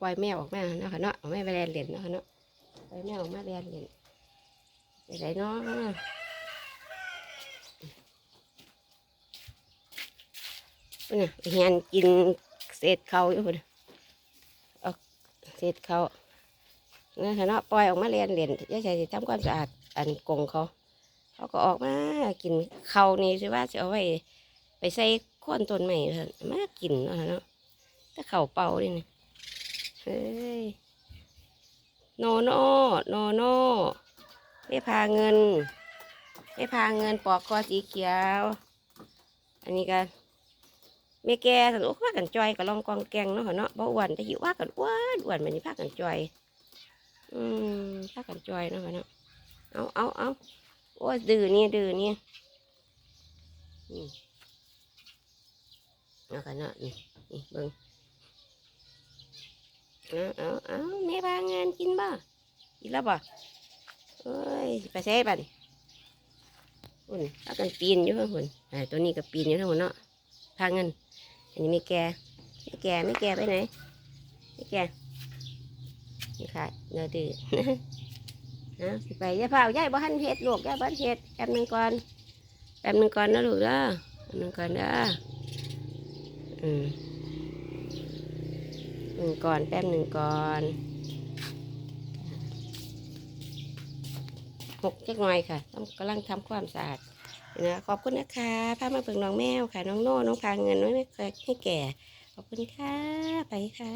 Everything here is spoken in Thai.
ปล่อยแมวออกมาเนาะค่ะเนาะเอาแม่ไปแลนเหรียญเนาะค่ะเนาะปล่อยแมวออกมาแลนเหรียญไปไหนเนาะเนี่ยเฮียนกินเศษเขาอยู่พุ่นเอาเศษเขาเนี่ยค่ะเนาะปล่อยออกมาแลนเหรียญยาใส่ทำความสะอาดอันกรงเขาเขาก็ออกมากินเขานี่สิว่าจะเอาไว้ไปใส่โค้นต้นใหม่เถอะมากินเนาะเนาะถ้าเขาเป่าเลยนี่ เฮ้ยโนโน่โนโน่ไม่พาเงิน ไม่พาเงินปอกคอสีเขียว อันนี้ก็ไม่แก่สันโอ้ว่ากันจอยก็ลองกองแกงเนาะเนาะบ่อ้วนแต่หิวว่ากันอ้วนอ้วนมันนี่พากันจอย อืมพากันจอยเนาะเนาะเอาเอาเอาโอ้ดื้อนี่ดื้อนี่นี่เอากันเนาะนี่นี่เบิ้ง เอาเอาเอาแม่พางานกินบ่กินแล้วบ่เอ้ยไปใช้บัดอุ่นเอากันปีนอยู่ข้างบนไอ้ตัวนี้ก็ปีนอยู่ข้างบนเนาะพาเงิน อันนี้ไม่แก่ไม่แก่ไม่แก่ไปไหนไม่แก่นี่ค่ะเนื้อดื้อนะไปยาเผาย่าบ่ทันเฮ็ดลูกย่าบ่ทันเฮ็ดแป๊บหนึงก่อนแป๊บหนึงก่อนนะลูกเด้อแป๊บหนึงก่อนเด้ออืม หนึ่งก่อนแป๊บหนึ่งก่อนหกจักหน่อยค่ะต้องกำลังทำความสะอาดนะขอบคุณนะคะพามาเบิ่งน้องแมวค่ะ น้องโน่น้องพาเงินไว้ไม่เคยให้แก่ ขอบคุณค่ะ ไปค่ะ